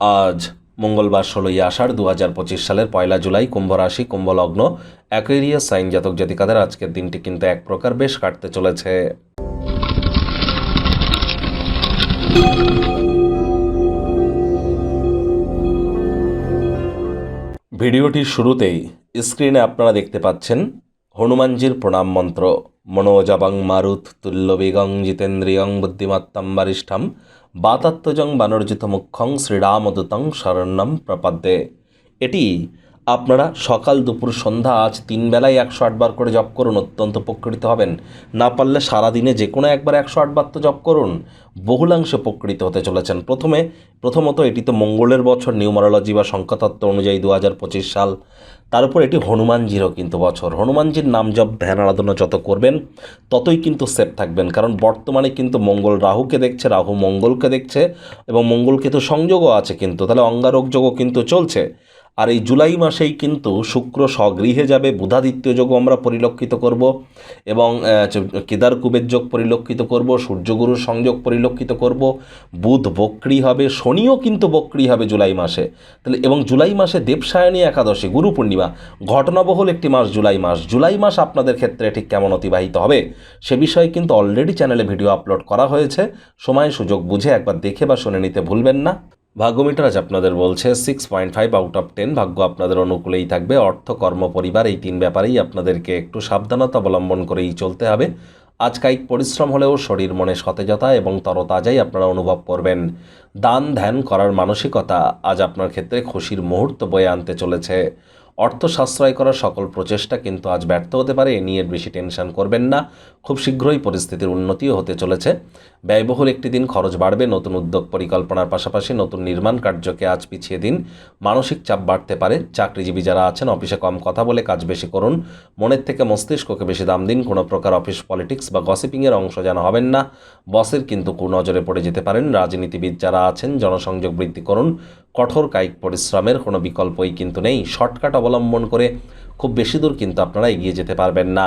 আজ মঙ্গলবার ষোলোই আষাঢ় দু হাজার পঁচিশ সালের পয়লা জুলাই কুম্ভ রাশি কুম্ভ লগ্ন অ্যাকুয়েরিয়াস সাইন জাতক জাতিকাদের আজকের দিনটি কিন্তু এক প্রকার বেশ কাটতে চলেছে। ভিডিওটির শুরুতেই স্ক্রিনে আপনারা দেখতে পাচ্ছেন হনুমানজির প্রণাম মন্ত্র। মনোজাবাং মারুত তুল্যবেগং জিতেন্দ্রিয়ং বুদ্ধিমত্তম বরিষ্ঠম বাতাত্মজং বানর্জিত মুখ্যং শ্রীরামদূতং শরণ্যম প্রপদ্যে। এটি আপনারা সকাল দুপুর সন্ধ্যা আজ তিন বেলায় একশো আটবার করে জপ করুন, অত্যন্ত উপকৃত হবেন। না পারলে সারাদিনে যে কোনো একবার একশো আটবার তো জপ করুন। বহুলাংশে উপকৃত হতে চলেছেন। প্রথমে, প্রথমত এটি তো মঙ্গলের বছর নিউমারোলজি বা সংখ্যাতত্ত্ব অনুযায়ী দু হাজার পঁচিশ সাল। তার উপর এটি হনুমানজিরও কিন্তু বছর। হনুমানজির নাম জপ ধ্যান আরাধনা যত করবেন, ততই কিন্তু সেফ থাকবেন। কারণ বর্তমানে কিন্তু মঙ্গল রাহুকে দেখছে, রাহু মঙ্গলকে দেখছে এবং মঙ্গলকে তো সংযোগও আছে কিন্তু। তাহলে অঙ্গারোগযোগও কিন্তু চলছে। আর এই জুলাই মাসেই কিন্তু শুক্র স্বগৃহে যাবে, বুধাদিত্য যোগও আমরা পরিলক্ষিত করব এবং কেদার কুবের যোগ পরিলক্ষিত করব, সূর্যগুরুর সংযোগ পরিলক্ষিত করব, বুধ বক্রি হবে, শনিও কিন্তু বক্রি হবে জুলাই মাসে। তাহলে এবং জুলাই মাসে দেবসায়নী একাদশী, গুরু পূর্ণিমা, ঘটনাবহুল একটি মাস জুলাই মাস। জুলাই মাস আপনাদের ক্ষেত্রে ঠিক কেমন অতিবাহিত হবে সে বিষয়ে কিন্তু অলরেডি চ্যানেলে ভিডিও আপলোড করা হয়েছে। সময় সুযোগ বুঝে একবার দেখে বা শুনে নিতে ভুলবেন না। ভাগ্যমিটার আজ আপনাদের বলছে six point five out of ten ভাগ্য আপনাদের অনুকূলেই থাকবে। অর্থ, কর্ম, পরিবার এই তিন ব্যাপারেই আপনাদেরকে একটু সাবধানতা অবলম্বন করেই চলতে হবে। আজ কায়িক পরিশ্রম হলেও শরীর মনে সতেজতা এবং তরতাজাই আপনারা অনুভব করবেন। দান, ধ্যান করার মানসিকতা আজ আপনার ক্ষেত্রে খুশির মুহূর্ত বয়ে আনতে চলেছে। অর্থ সাশ্রয় করার সকল প্রচেষ্টা কিন্তু আজ ব্যর্থ হতে পারে, এ নিয়ে বেশি টেনশন করবেন না। খুব শীঘ্রই পরিস্থিতির উন্নতিও হতে চলেছে। ব্যয়বহুল একটি দিন খরচ বাড়বে, নতুন উদ্যোগ পরিকল্পনার পাশাপাশি নতুন নির্মাণ কার্যকে আজ পিছিয়ে দিন। মানসিক চাপ বাড়তে পারে। চাকরিজীবী যারা আছেন, অফিসে কম কথা বলে কাজ বেশি করুন। মনের থেকে মস্তিষ্ককে বেশি দাম দিন। কোনো প্রকার অফিস পলিটিক্স বা গসিপিংয়ের অংশ যেন হবেন না। বসের কিন্তু কুনজরে পড়ে যেতে পারেন। রাজনীতিবিদ যারা আছেন, জনসংযোগ বৃদ্ধি করুন। কঠোর কায়িক পরিশ্রমের কোনো বিকল্পই কিন্তু নেই। শর্টকাট অবলম্বন করে খুব বেশি দূর কিন্তু আপনারা এগিয়ে যেতে পারবেন না।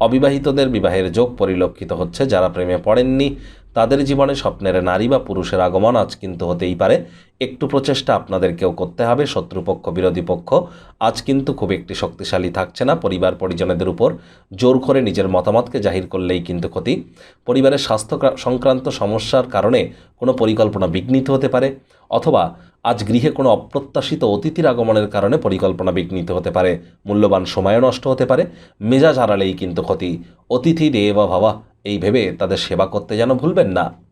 অবিবাহিতদের বিবাহের যোগ পরিলক্ষিত হচ্ছে যারা প্রেমে পড়েননি। তাদের জীবনে স্বপ্নের নারী বা পুরুষের আগমন আজ কিন্তু হতেই পারে। একটু প্রচেষ্টা আপনাদেরকেও করতে হবে, শত্রুপক্ষ, বিরোধী পক্ষ। আজ কিন্তু খুব একটি শক্তিশালী থাকছে না পরিবার পরিজনেদের উপর। জোর করে নিজের মতামতকে জাহির করলেই কিন্তু ক্ষতি। পরিবারের স্বাস্থ্য সংক্রান্ত সমস্যার কারণে কোনো পরিকল্পনা বিঘ্নিত হতে পারে। অথবা আজ গৃহে কোনো অপ্রত্যাশিত অতিথির আগমনের কারণে পরিকল্পনা বিঘ্নিত হতে পারে। মূল্যবান সময়ও নষ্ট হতে পারে। মেজাজ হারালেই কিন্তু ক্ষতি। অতিথি দেবা ভাবা, এই ভেবে তাদের সেবা করতে যেন ভুলবেন না।